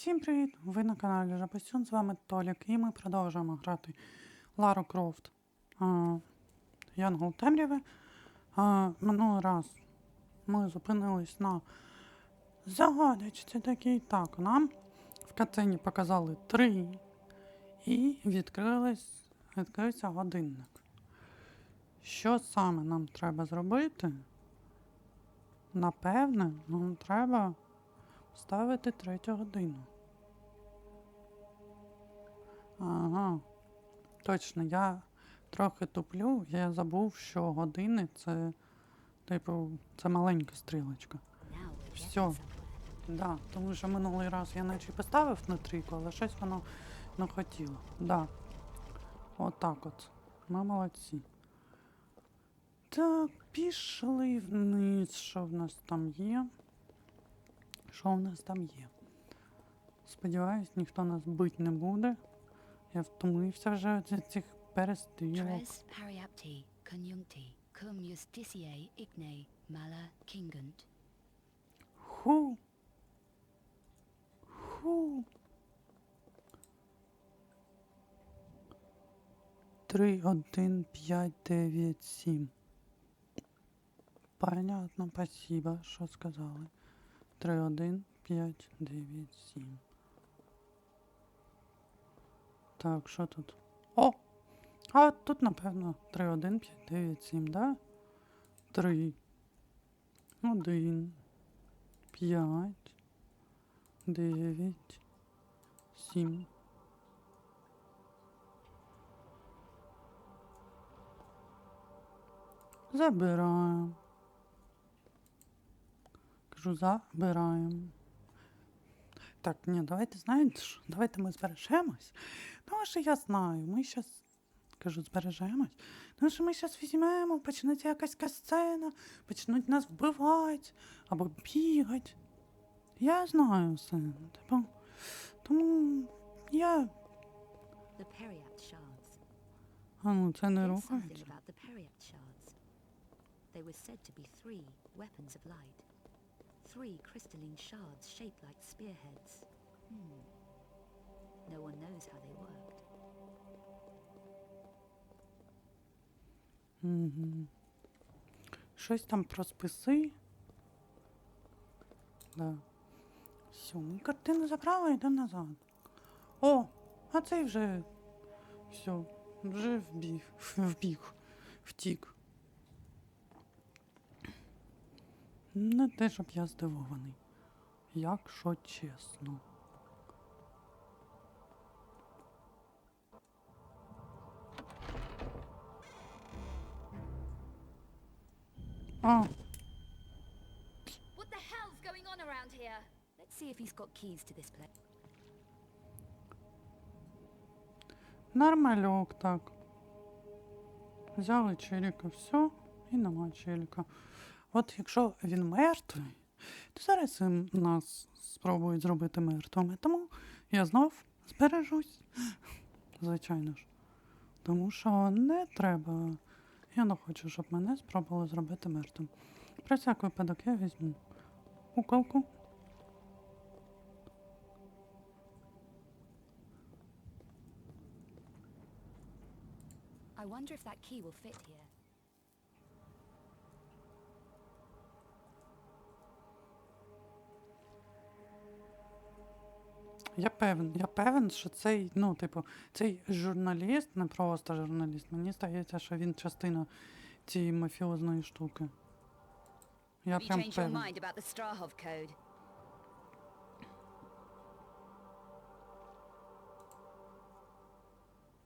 Всім привіт! Ви на каналі Жабасюн, з вами Толік, і ми продовжуємо грати Лару Крофт Янгол Темряви. А, минулий раз ми зупинились на загадочці такій. Так, нам в катині показали три і відкрились, відкрився годинник. Що саме нам треба зробити? Напевне, нам треба ставити третю годину. Ага. Точно, я трохи туплю, я забув, що години це, типу, це маленька стрілочка. Все. Да, тому що минулий раз я наче поставив на трійку, але щось воно не хотіло. Да. Отак от. Ми молодці. Так, пішли вниз. Що в нас там є? Що в нас там є? Сподіваюсь, ніхто нас бить не буде. Я втомився вже від цих перестрілок. Ху. Ху. Три, один, п'ять, дев'ять, сім. Понятно, спасибо, що сказали. Три, один, п'ять, дев'ять, сім. Так, що тут? О! А тут, напевно, 3, 1, 5, 9, 7, да? 3, 1, 5, 9, 7. Забираємо. Кажу, забираємо. Так, ні, давайте знаєте що? Давайте ми збережемось. Тому що я знаю, ми зараз, кажу, збережемось. Тому що ми зараз візьмемо, почнеться якась касцена, почнуть нас вбивати або бігати. Я знаю все. Типу, тому я. А ну, це не рухається. about the periapt shards. They were said to be three weapons of light. Three crystalline shards shaped like spearheads. Hmm. No one knows how they worked. Угу. Щось там про списи. Да. Все, ми картину забрали, йде назад. О, а цей вже. Все, вже вбіг, вбіг, втік. Не те, щоб я здивований. Якщо чесно. А, What the hell's going on around here? Let's see if he's got keys to this place. Нормальок так. Взяли челіка, все, і нема челіка. От якщо він мертвий, то зараз нас спробують зробити мертвими. Тому я знов збережусь. Звичайно ж. Тому що не треба. Я не хочу, щоб мене спробували зробити мертвим. Про всяк випадок я візьму уколку. I wonder if that key will fit here. Я певен, я певен, що цей, ну, типу, цей журналіст, не просто журналіст, мені здається, що він частина цієї мафіозної штуки. Я прям певен.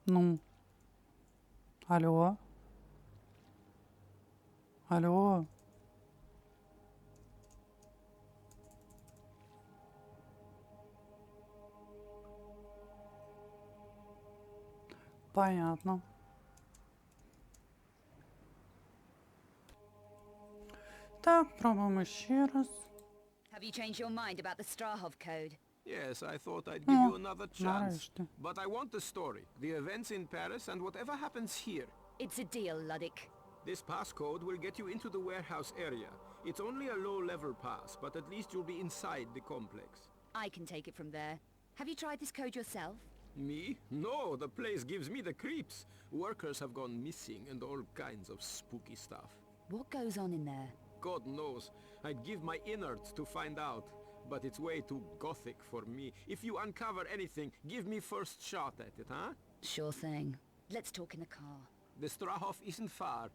Ну. Алло. Алло. Понятно. Так, пробуємо ще раз. Have you changed your mind about the Strahov code? Yes, I thought I'd give Oh, you another chance. нарешті. But I want the story, the events in Paris, and whatever happens here. It's a deal, Luddick. This passcode will get you into the warehouse area. It's only a low-level pass, but at least you'll be inside the complex. I can take it from there. Have you tried this code yourself? Me? No, the place gives me the creeps. Workers have gone missing and all kinds of spooky stuff. What goes on in there? God knows. I'd give my innards to find out. But it's way too gothic for me. If you uncover anything, give me first shot at it, huh? Sure thing. Let's talk in the car. The Strahov isn't far.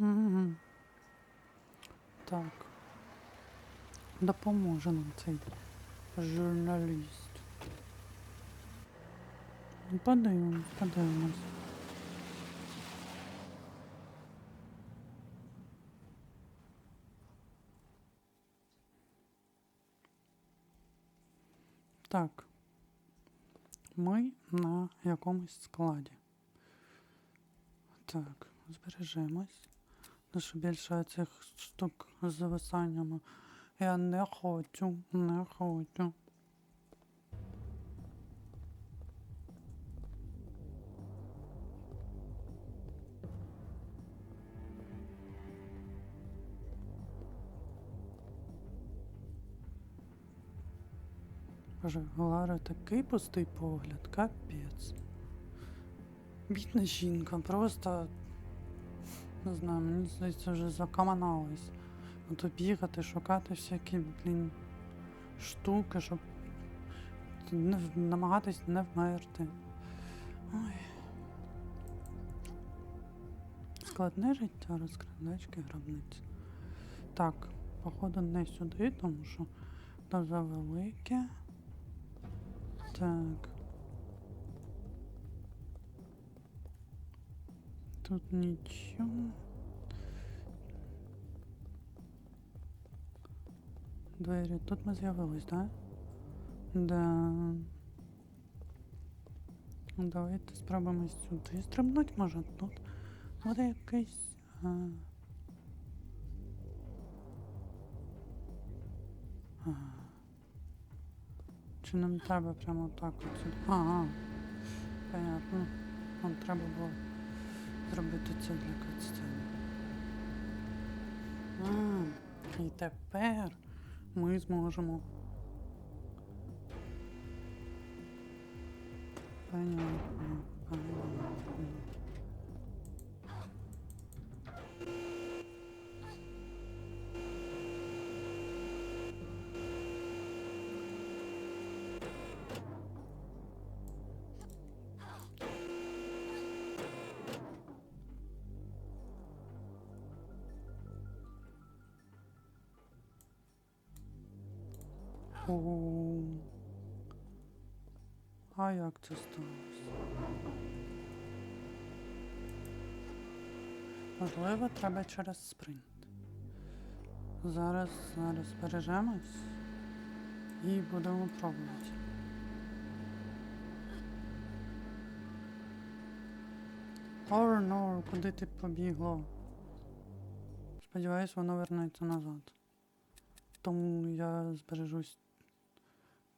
Мгм. Так. Допоможе нам цей журналіст. Ну, Подивимось, подивимось. Так. Ми на якомусь складі. Так, збережемось. Що більше цих штук з зависаннями я не хочу, не хочу. Боже, у Лари такий пустий погляд, капець. Бідна жінка, просто не знаю, мені здається, вже закаманалась. Ото бігати, шукати всякі, блін, штуки, щоб не, намагатись не вмерти. Ой. Складне життя, розкрадачки, гробниці. Так, походу не сюди, тому що дуже велике. Так. Тут нічого. Двері. Тут ми з'явились? Да? Да. Давайте спробуємо сюди стрибнути, може тут буде якийсь. А... А. Чи нам треба прямо так от сюди? Ага. Понятно. Нам треба було зробити це для катсцени. І тепер ми зможемо. Понятно. О. А як це сталося? Можливо, треба через спринт. Зараз, зараз збережемось і будемо пробувати. No, куди ти побігло? Сподіваюсь, воно вернеться назад. Тому я збережусь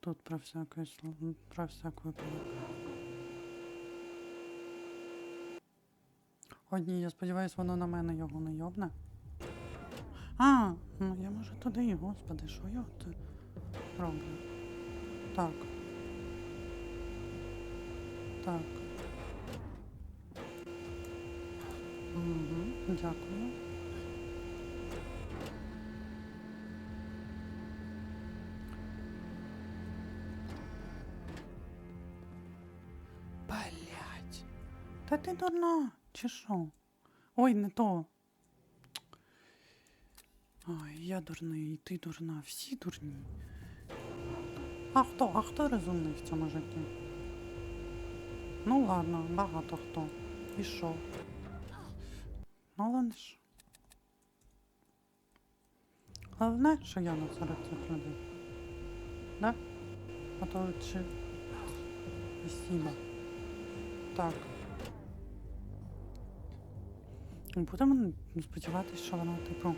тут про всяке сл- про всяк випадок. Одні, я сподіваюсь, воно на мене його не йобне. А, ну я може туди, господи, що я це роблю? Так. Так. Угу, дякую. Та ти дурна, чи що? Ой, не то. Ой, я дурний, і ти дурна, всі дурні. А хто? А хто розумний в цьому житті? Ну ладно, багато хто. І що? Ну, але ж. Головне, що я не серед цих людей. Да? А то чи. Спасибо. Так. Ну, будемо сподіватися, що воно, типу,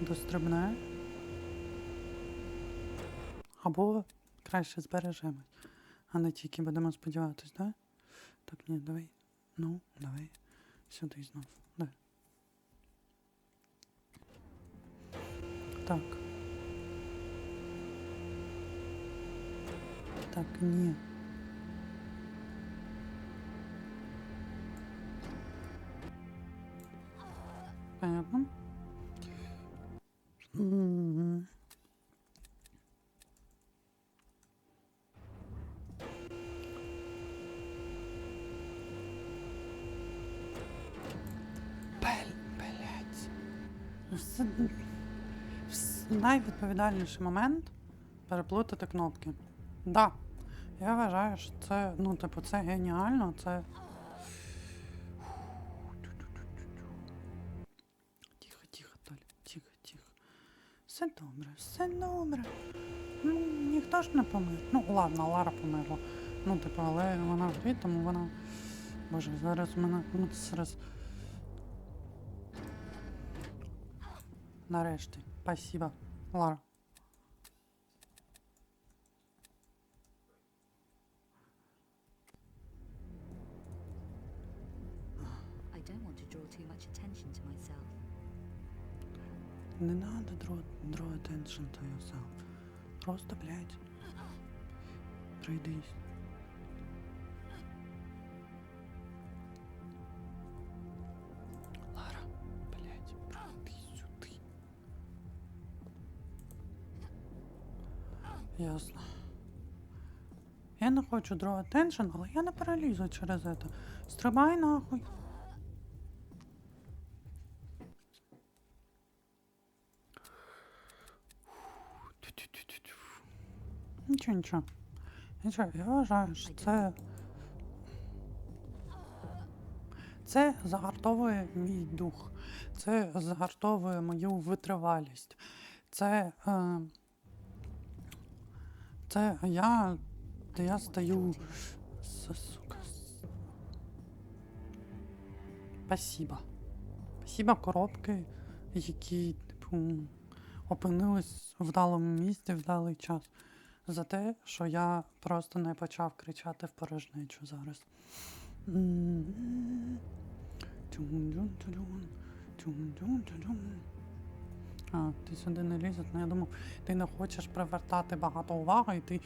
дострибне. Або краще збережемо. А не тільки будемо сподіватися, так? Да? Так, ні, давай. Ну, давай. Сюди знов. Да. Так. Так, ні. Все- вс- Найвідповідальніший момент переплутати кнопки. Да. Я вважаю, що це, ну, типу, це геніально, це. Добре, все добре. Ну, ніхто ж не помер. Ну, ладно, Лара померла. Ну, типу, але вона в тому вона. Боже, зараз у мене. Ну, зараз. Нарешті. Спасибо, Лара. Attention to yourself. Просто, блядь. Пройдись. Лара, блядь, пройди сюди. Ясно. Я не хочу draw attention, але я не перелізу через це. Стрибай нахуй. Нічого, нічого. Нічого, я вважаю, що це. Це загартовує мій дух. Це загартовує мою витривалість. Це. Е, це я. Я стаю. Сука. с- Спасибо. Спасибо коробки, які, типу, опинились в вдалому місці вдалий час. За те, що я просто не почав кричати в порожнечу зараз. А, ти сюди не лізеш, ну я думав, ти не хочеш привертати багато уваги, і ти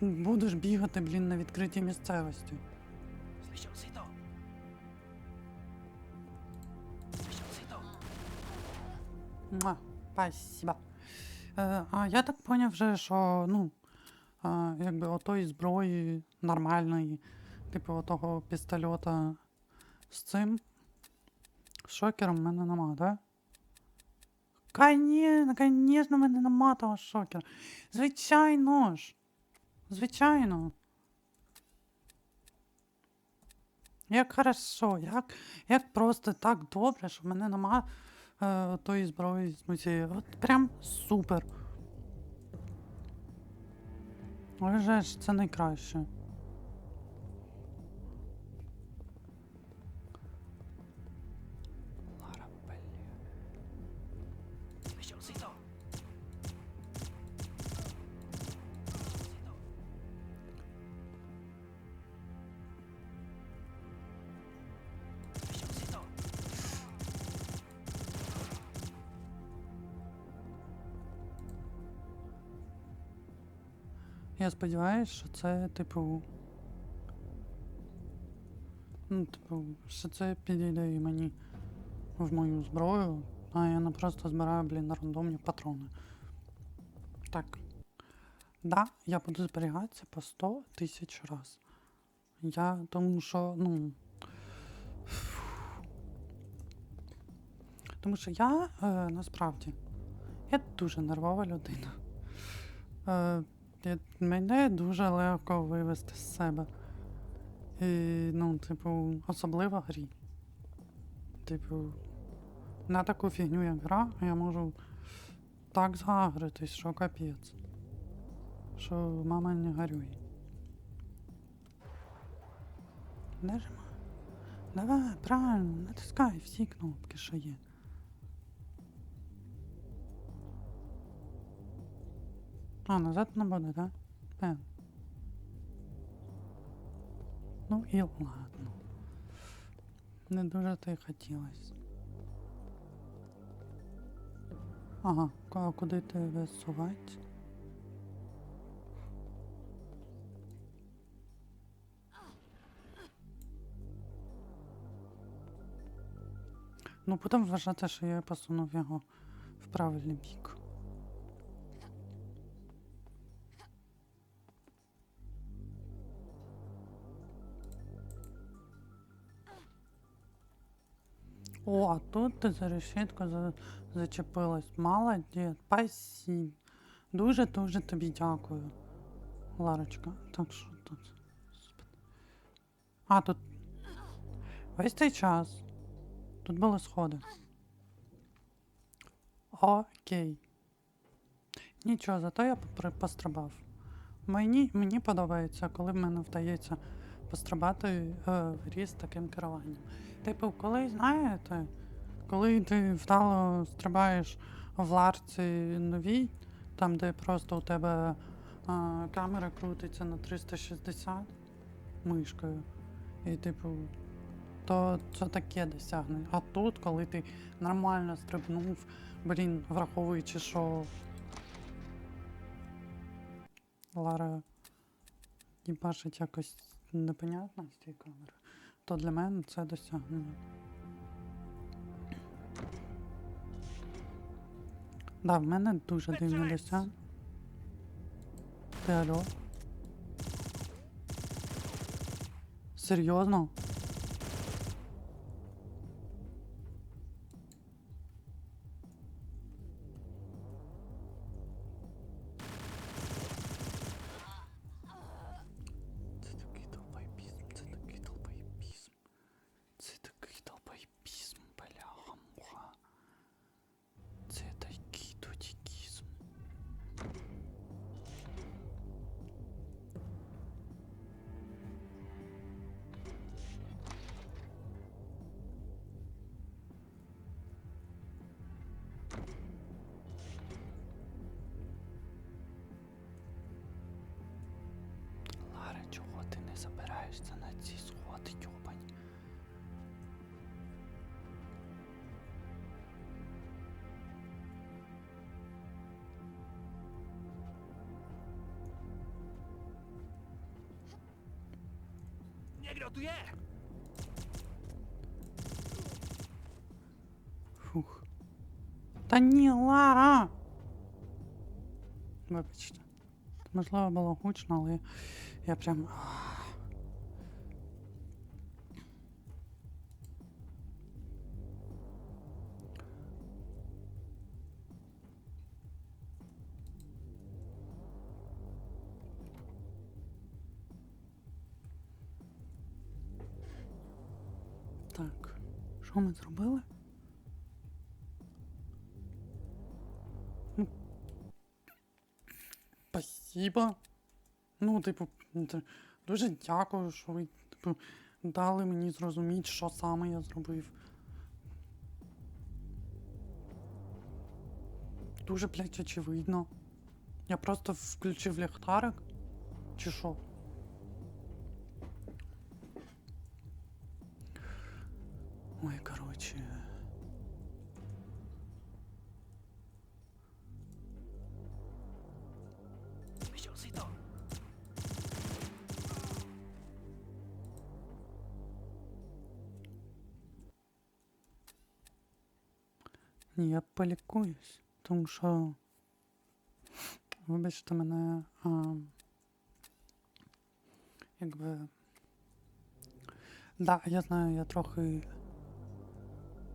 будеш бігати, блін, на відкритій місцевості. Муа, спасибо. Е, а я так поняв вже, що ну, е, якби отої зброї нормальної, типу отого пістольота з цим шокером в мене нема, да? Конечно, конечно, мене нема того шокера. Звичайно ж. Звичайно. Як хорошо, як, як просто так добре, що в мене нема е, тої зброї музею. От прям супер. Але же ж це найкраще. Лара, бля. Я сподіваюся, що це, типу. Ну, типу, що це підійде і мені в мою зброю, а я не просто збираю, блін, рандомні патрони. Так. Да, я буду зберігатися по 100 тисяч раз. Я тому що, ну. Тому що я е, насправді я дуже нервова людина. Е, я, мене дуже легко вивести з себе. І, ну, типу, особливо грі. Типу, на таку фігню, як гра, я можу так згагритись, що капець. Що мама не горює. Нажимай. Давай, правильно, натискай всі кнопки, що є. А, назад не буде, так? Так. Ну і ладно. Не дуже то й хотілося. Ага, а куди ти висувати? Ну, потім вважати, що я посунув його в правильний бік. О, а тут ти за решетку за... зачепилась. Молодець, спасибо. Дуже-дуже тобі дякую. Ларочка, так що тут? А, тут. Весь цей час. Тут були сходи. Окей. Нічого, зато я пострибав. Мені, мені подобається, коли в мене вдається пострибати е, в ріст таким керуванням. Типу, коли, знаєте, коли ти вдало стрибаєш в ларці новій, там, де просто у тебе е, камера крутиться на 360 мишкою, і типу, то це таке досягнення. А тут, коли ти нормально стрибнув, блін, враховуючи, що Лара їбашить якось непонятно з цієї камери, то для мене це досягнення. Да, в мене дуже дивне досягнення. Ти алло? Серйозно? не забираєшся на ці сходи, йобані? Někdo tu je! Фух. Та ні, Лара! Вибачте. Можливо, було гучно, але я прям. Що ми зробили? Спасибо. Ну, типу, дуже дякую, що ви типу, дали мені зрозуміти, що саме я зробив. Дуже, блядь, очевидно. Я просто включив ліхтарик. Чи що? Полікуюсь, тому що. Вибачте мене. А, якби. Да, я знаю, я трохи.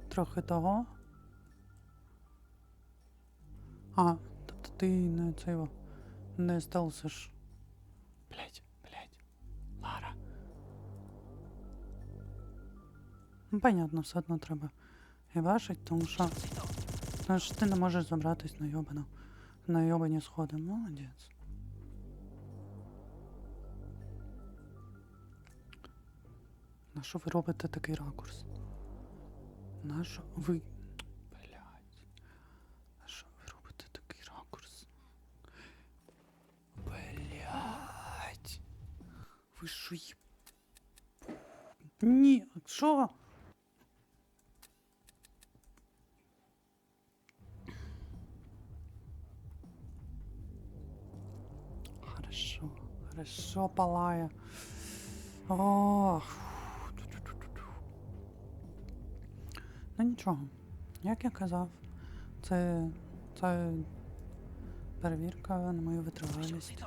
Трохи того. А, тобто ти не цього. Не стелсиш. Блять, блять. Лара. Ну, понятно, все одно треба. І бачить, тому що. Тому що ти не можеш забратись на йобану. На йобані сходи. Молодець. На що ви робите такий ракурс? На що ви. Блять. На що ви робите такий ракурс? Блять. Ви що їб... Ні, що? Хорошо, палая. Ну нічого. Як я казав, це, це перевірка на мою витривалість.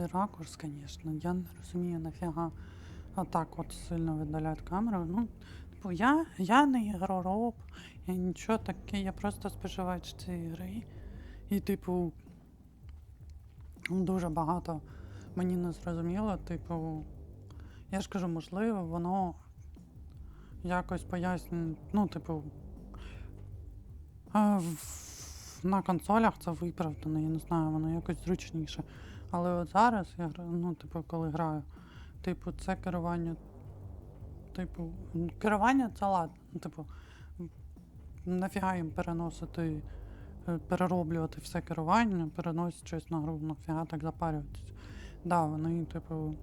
Miesiąc i to. Це ракурс, звісно. Я не розумію, нафіга отак от сильно віддаляти камеру. Ну, типу, я, я не ігророб, я нічого таке, я просто споживач цієї гри. І, типу, дуже багато мені не зрозуміло, типу, я ж кажу, можливо, воно якось пояснює, ну, типу, в- на консолях це виправдано, я не знаю, воно якось зручніше. Але от зараз я ну, типу, коли граю, типу, це керування. Типу, керування це ладно. ну, Типу, нафіга їм переносити, е, перероблювати все керування, переносити щось на гру, нафіга так запарюватися. Да, вони, типу.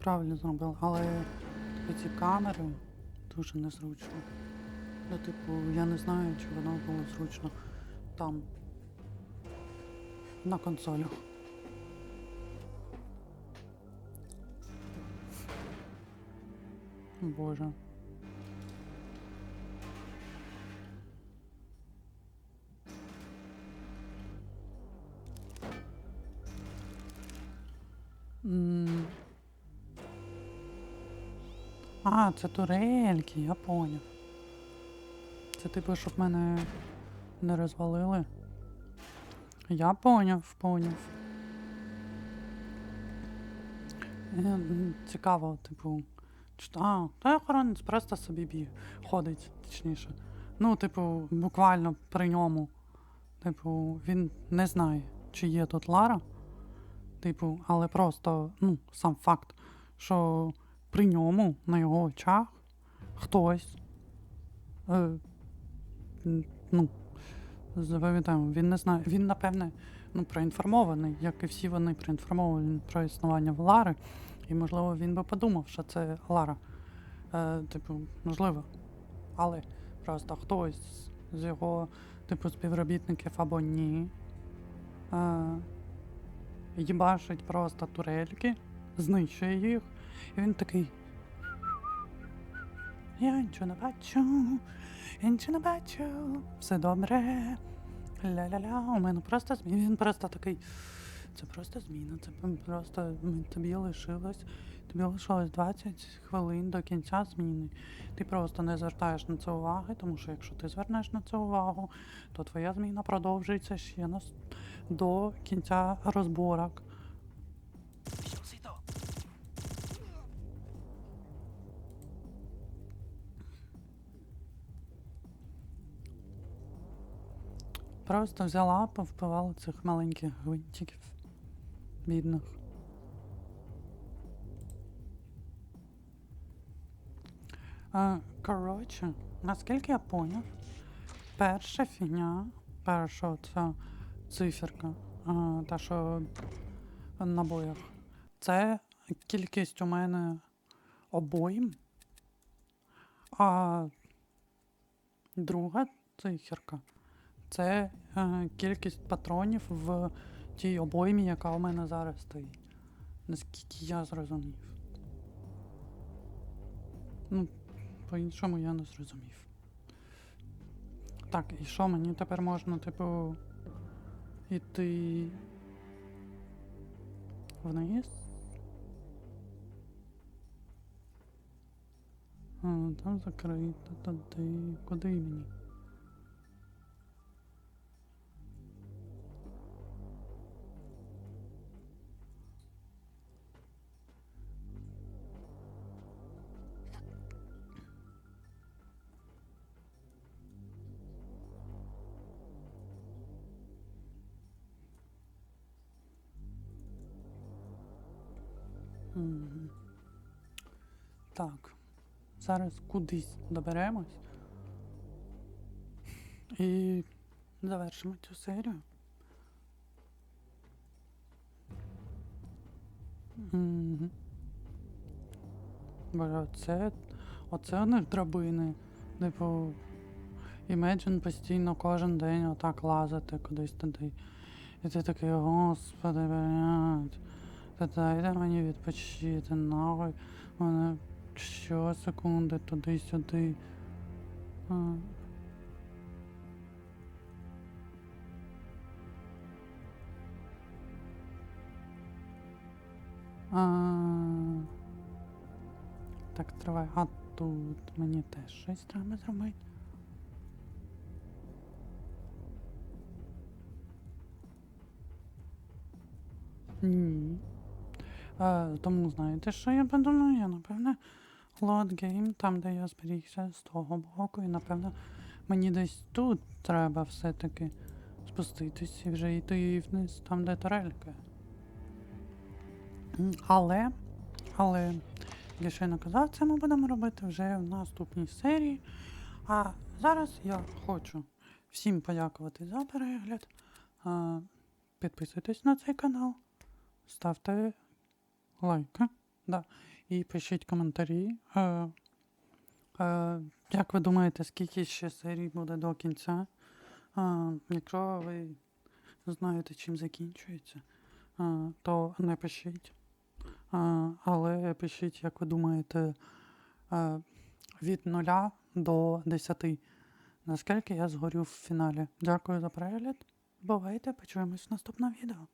Правильно зробили, але ці камери дуже незручно. Ну, типу, я не знаю, чи воно було зручно там. На консолях. Боже. А, це турельки, я поняв. Це типу, щоб мене не розвалили. Я поняв, поняв. Е, Цікаво, типу. А, та охоронець просто собі б'є. Ходить, точніше. Ну, типу, буквально при ньому. Типу, він не знає, чи є тут Лара. Типу, але просто, ну, сам факт, що при ньому, на його очах, хтось. Е, ну, Запам'ятаємо, він не знає. Він, напевне, ну, проінформований, як і всі вони проінформовані про існування Лари. І, можливо, він би подумав, що це Лара. Е, типу, можливо. Але просто хтось з його, типу, співробітників або ні. Е, просто турельки, знищує їх. І він такий. Я нічого не бачу. Я нічого не бачу, все добре. Ля-ля-ля, у мене просто зміна. Він просто такий. Це просто зміна. Це просто тобі лишилось. Тобі лишилось 20 хвилин до кінця зміни. Ти просто не звертаєш на це уваги, тому що якщо ти звернеш на це увагу, то твоя зміна продовжується ще на, до кінця розборок. Просто взяла, повпивала цих маленьких гвинтиків. Бідних. А, коротше, наскільки я поняв, перша фігня, перша ця циферка, а, та що на боях, це кількість у мене обоїм. А друга циферка це е, кількість патронів в тій обоймі, яка у мене зараз стоїть. Наскільки я зрозумів. Ну, по-іншому я не зрозумів. Так, і що мені тепер можна, типу, іти вниз? Там закрито, туди. Куди мені? Зараз кудись доберемось. І завершимо цю серію. Боже, оце, оце у них драбини. Типу, Imagine постійно кожен день отак лазити кудись туди. І ти такий, господи, блядь, та дайте мені відпочити, нахуй. Мене щосекунди туди-сюди. А. А, так, тривай. А тут мені теж щось треба зробити. Ні. А, тому знаєте, що я подумаю? Я, напевне, load game, там, де я зберігся з того боку, і напевно мені десь тут треба все-таки спуститись і вже йти вниз, там, де тарелька. Але, але, я ще не це ми будемо робити вже в наступній серії. А зараз я хочу всім подякувати за перегляд. Підписуйтесь на цей канал, ставте лайки, да, і пишіть коментарі. Е, е, як ви думаєте, скільки ще серій буде до кінця? Е, якщо ви знаєте, чим закінчується, е, то не пишіть. Е, але пишіть, як ви думаєте, е, від 0 до 10. Наскільки я згорю в фіналі. Дякую за перегляд. Бувайте, почуємось в наступному відео.